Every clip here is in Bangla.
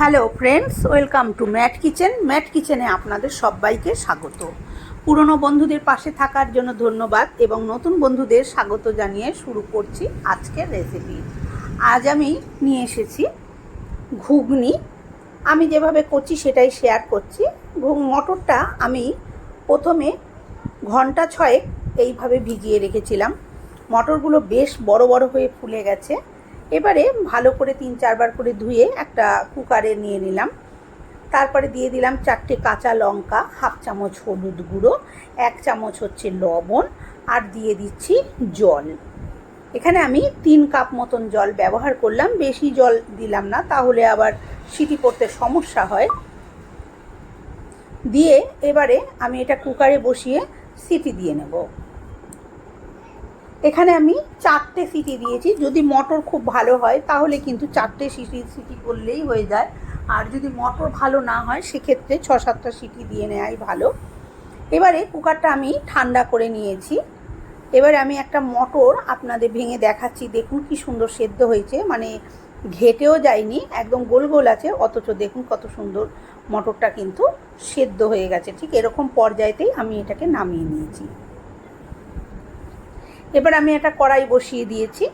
Hello friends welcome to Matt kitchen Matt কিচেনে আপনাদের সবাইকে স্বাগত। পুরনো বন্ধুদের পাশে থাকার জন্য ধন্যবাদ এবং নতুন বন্ধুদের স্বাগত জানিয়ে শুরু করছি আজকের রেসিপি আজ আমি নিয়ে এসেছি ঘুগনি। আমি যেভাবে করছি সেটাই শেয়ার করছি। ঘুগ মটরটা আমি প্রথমে ঘণ্টা ছয়েক এইভাবে ভিজিয়ে রেখেছিলাম। মটরগুলো বেশ বড় বড় হয়ে ফুলে গেছে। এবারে ভালো করে তিন চারবার করে ধুয়ে একটা কুকারে নিয়ে নিলাম। তারপরে দিয়ে দিলাম চারটে কাঁচা লঙ্কা, হাফ চামচ হলুদ গুঁড়ো, এক চামচ হচ্ছে লবণ আর দিয়ে দিচ্ছি জল। এখানে আমি তিন কাপ মতন জল ব্যবহার করলাম। বেশি জল দিলাম না, তাহলে আবার সিটি করতে সমস্যা হয়। দিয়ে এবারে আমি এটা কুকারে বসিয়ে সিটি দিয়ে নেব। এখানে আমি চারটে সিটি দিয়েছি। যদি মটর খুব ভালো হয়, তাহলে কিন্তু চারটে সিটি সিটি করলেই হয়ে যায়। আর যদি মটর ভালো না হয়, সেক্ষেত্রে ছ সাতটা সিটি দিয়ে নেওয়াই ভালো। এবারে কুকারটা আমি ঠান্ডা করে নিয়েছি। এবারে আমি একটা মটর আপনাদের ভেঙে দেখাচ্ছি। দেখুন কি সুন্দর সেদ্ধ হয়েছে। মানে ঘেটেও যায়নি, একদম গোল গোল আছে, অথচ দেখুন কত সুন্দর মটরটা কিন্তু সেদ্ধ হয়ে গেছে। ঠিক এরকম পর্যায়েতেই আমি এটাকে নামিয়ে নিয়েছি। এবার আমি একটা কড়াই বসিয়ে দিয়েছি।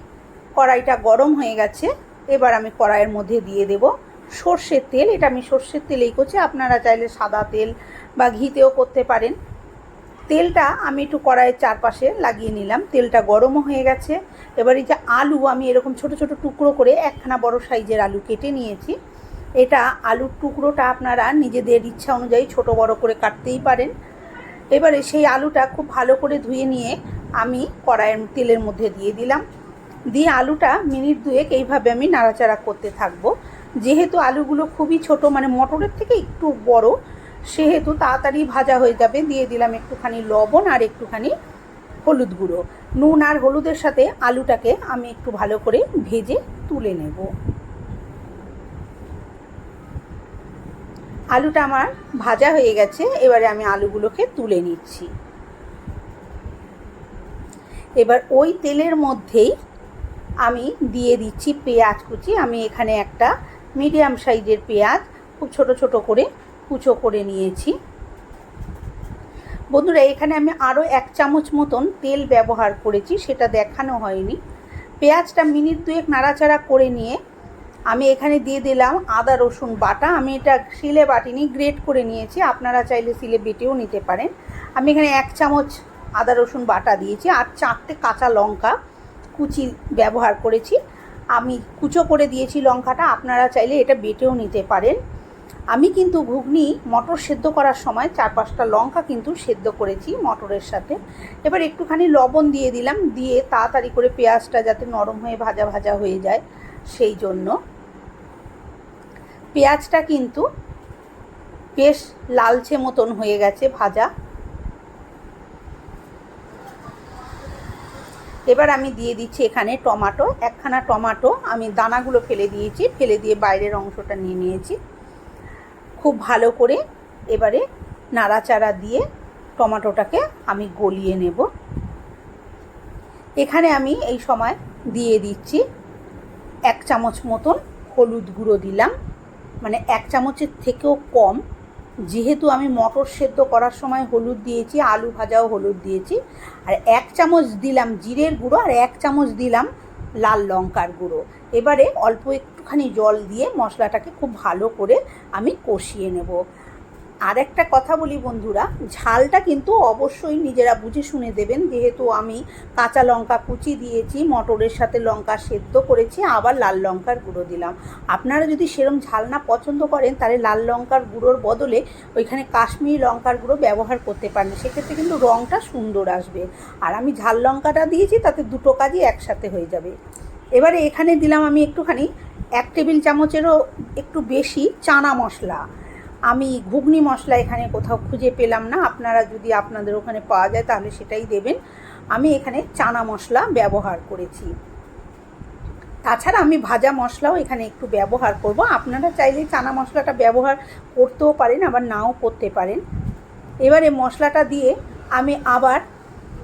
কড়াইটা গরম হয়ে গেছে। এবার আমি কড়াইয়ের মধ্যে দিয়ে দেব সর্ষের তেল। এটা আমি সর্ষের তেলেই করছি। আপনারা চাইলে সাদা তেল বা ঘিতেও করতে পারেন। তেলটা আমি একটু কড়াইয়ের চারপাশে লাগিয়ে নিলাম। তেলটা গরমও হয়ে গেছে। এবার এই যে আলু, আমি এরকম ছোট ছোট টুকরো করে একখানা বড় সাইজের আলু কেটে নিয়েছি। এটা আলুর টুকরোটা আপনারা নিজেদের ইচ্ছা অনুযায়ী ছোট বড় করে কাটতেই পারেন। এবারে সেই আলুটা খুব ভালো করে ধুয়ে নিয়ে আমি কড়াইয়ের তেলের মধ্যে দিয়ে দিলাম। দিয়ে আলুটা মিনিট দুয়েক এইভাবে আমি নাড়াচাড়া করতে থাকব। যেহেতু আলুগুলো খুবই ছোট মানে মটরের থেকে একটু বড়, সেহেতু তাড়াতাড়ি ভাজা হয়ে যাবে। দিয়ে দিলাম একটুখানি লবণ আর একটুখানি হলুদ গুঁড়ো। নুন আর হলুদের সাথে আলুটাকে আমি একটু ভালো করে ভেজে তুলে নেব। আলুটা আমার ভাজা হয়ে গেছে, এবারে আমি আলুগুলোকে তুলে নিচ্ছি। এবার ওই তেলের মধ্যেই আমি দিয়ে দিচ্ছি পেঁয়াজ কুচি। আমি এখানে একটা মিডিয়াম সাইজের পেঁয়াজ খুব ছোট ছোট করে কুচো করে নিয়েছি। বন্ধুরা, এখানে আমি আরও এক চামচ মতন তেল ব্যবহার করেছি, সেটা দেখানো হয়নি। পেঁয়াজটা মিনিট দুয়েক নাড়াচাড়া করে নিয়ে আমি এখানে দিয়ে দিলাম আদা, রসুন বাটা। আমি এটা শিলে বাটিনি, গ্রেট করে নিয়েছি। আপনারা চাইলে শিলে বেটেও নিতে পারেন। আমি এখানে এক চামচ আদা, রসুন বাটা দিয়েছি আর চারটে কাঁচা লঙ্কা কুচি ব্যবহার করেছি। আমি কুচো করে দিয়েছি লঙ্কাটা, আপনারা চাইলে এটা বেটেও নিতে পারেন। আমি কিন্তু ঘুগনি মটর সেদ্ধ করার সময় চার পাঁচটা লঙ্কা কিন্তু সেদ্ধ করেছি মটরের সাথে। এবার একটুখানি লবণ দিয়ে দিলাম, দিয়ে তাড়াতাড়ি করে পেঁয়াজটা যাতে নরম হয়ে ভাজা ভাজা হয়ে যায়, সেই জন্য। পেঁয়াজটা কিন্তু বেশ লালচে মতন হয়ে গেছে ভাজা। এবার আমি দিয়ে দিচ্ছি এখানে টমাটো, একখানা টমাটো আমি দানাগুলো ফেলে দিয়েছি, ফেলে দিয়ে বাইরের অংশটা নিয়ে নিয়েছি। খুব ভালো করে এবারে নাড়াচাড়া দিয়ে টমাটোটাকে আমি গলিয়ে নেব। এখানে আমি এই সময় দিয়ে দিচ্ছি এক চামচ মতন হলুদ গুঁড়ো দিলাম মানে এক চামচের থেকেও কম যেহেতু আমি মটর সেদ্ধ করার সময় হলুদ দিয়েছি, আলু ভাজাও হলুদ দিয়েছি, আর এক চামচ দিলাম জিরের গুঁড়ো আর এক চামচ দিলাম লাল লঙ্কার গুঁড়ো। এবারে অল্প একটুখানি জল দিয়ে মশলাটাকে খুব ভালো করে আমি কষিয়ে নেব। আর একটা কথা বলি বন্ধুরা, ঝালটা কিন্তু অবশ্যই নিজেরা বুঝে শুনে দেবেন। যেহেতু আমি কাঁচা লঙ্কা কুচি দিয়েছি, মটরের সাথে লঙ্কা সেদ্ধ করেছি, আবার লাল লঙ্কার গুঁড়ো দিলাম। আপনারা যদি সেরম ঝাল না পছন্দ করেন, তাহলে লাল লঙ্কার গুঁড়োর বদলে ওইখানে কাশ্মীরি লঙ্কার গুঁড়ো ব্যবহার করতে পারেন। সেক্ষেত্রে কিন্তু রঙটা সুন্দর আসবে। আর আমি ঝাল লঙ্কাটা দিয়েছি, তাতে দুটো কাজই একসাথে হয়ে যাবে। এবারে এখানে দিলাম আমি একটুখানি, এক টেবিল চামচেরও একটু বেশি চানা মশলা। আমি ঘুগনি মশলা এখানে কোথাও খুঁজে পেলাম না। আপনারা যদি আপনাদের ওখানে পাওয়া যায় তাহলে সেটাই দেবেন। আমি এখানে চানা মশলা ব্যবহার করেছি। তাছাড়া আমি ভাজা মশলাও এখানে একটু ব্যবহার করব। আপনারা চাইলে চানা মশলাটা ব্যবহার করতেও পারেন, আবার নাও করতে পারেন। এবারে মশলাটা দিয়ে আমি আবার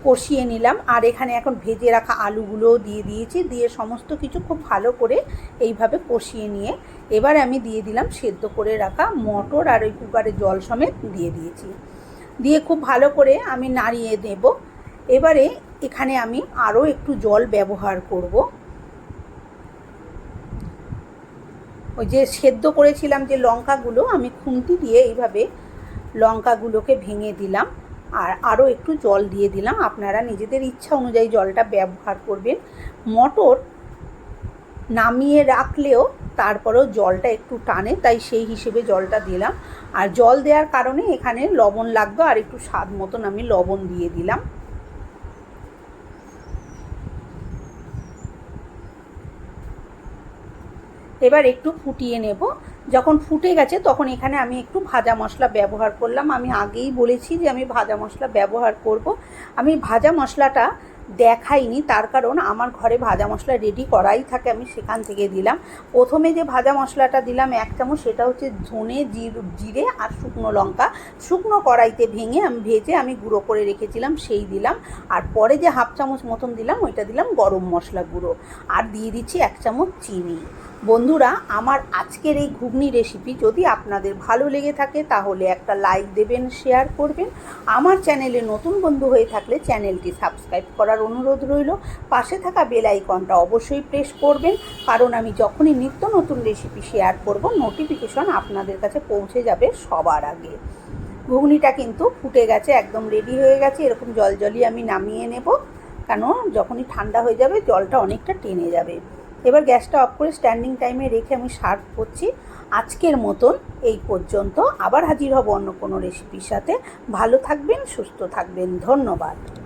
কষিয়ে নিলাম। আর এখানে এখন ভেজে রাখা আলুগুলোও দিয়ে দিয়েছি। দিয়ে সমস্ত কিছু খুব ভালো করে এইভাবে কষিয়ে নিয়ে এবারে আমি দিয়ে দিলাম সেদ্ধ করে রাখা মটর আর ওই কুকারে জল সমেত দিয়ে দিয়েছি। দিয়ে খুব ভালো করে আমি নাড়িয়ে দেব। এবারে এখানে আমি আরও একটু জল ব্যবহার করব। ওই যে সেদ্ধ করেছিলাম যে লঙ্কাগুলো, আমি খুন্তি দিয়ে এইভাবে লঙ্কাগুলোকে ভেঙে দিলাম। আর আরও একটু জল দিয়ে দিলাম। আপনারা নিজেদের ইচ্ছা অনুযায়ী জলটা ব্যবহার করবেন। মটর নামিয়ে রাখলেও তারপরেও জলটা একটু টানে, তাই সেই হিসেবে জলটা দিলাম। আর জল দেওয়ার কারণে এখানে লবণ লাগবে আর একটু স্বাদ মতন আমি লবণ দিয়ে দিলাম। এবার একটু ফুটিয়ে নেব। যখন ফুটে গেছে, তখন এখানে আমি একটু ভাজা মশলা ব্যবহার করলাম। আমি আগেই বলেছি যে আমি ভাজা মশলা ব্যবহার করব। আমি ভাজা মশলাটা দেখাইনি, তার কারণ আমার ঘরে ভাজা মশলা রেডি করাই থাকে, আমি সেখান থেকে দিলাম। প্রথমে যে ভাজা মশলাটা দিলাম এক চামচ, সেটা হচ্ছে ধনে জির, জিরে আর শুকনো লঙ্কা। শুকনো কড়াইতে ভেঙে আমি ভেজে আমি গুঁড়ো করে রেখেছিলাম, সেই দিলাম। আর পরে যে হাফ চামচ মতন দিলাম, ওইটা দিলাম গরম মশলা গুঁড়ো। আর দিয়ে দিচ্ছি এক চামচ চিনি। বন্ধুরা, আমার আজকের এই ঘুগনি রেসিপি যদি আপনাদের ভালো লেগে থাকে, তাহলে একটা লাইক দেবেন শেয়ার করবেন। আমার চ্যানেলে নতুন বন্ধু হয়ে থাকলে চ্যানেলটি সাবস্ক্রাইব করার অনুরোধ রইল। পাশে থাকা বেল আইকনটা অবশ্যই প্রেস করবেন, কারণ আমি যখনই নিত্য নতুন রেসিপি শেয়ার করব নোটিফিকেশন আপনাদের কাছে পৌঁছে যাবে সবার আগে। ঘুগনিটা কিন্তু ফুটে গেছে, একদম রেডি হয়ে গেছে, এরকম জল জলই আমি নামিয়ে নেব। কেন? যখনই ঠান্ডা হয়ে যাবে, জলটা অনেকটা টেনে যাবে। এবার গ্যাসটা অফ করে স্ট্যান্ডিং টাইমে রেখে আমি সার্ভ করছি। আজকের মতন এই পর্যন্ত। আবার হাজির হব অন্য কোনো রেসিপির সাথে। ভালো থাকবেন, সুস্থ থাকবেন। ধন্যবাদ।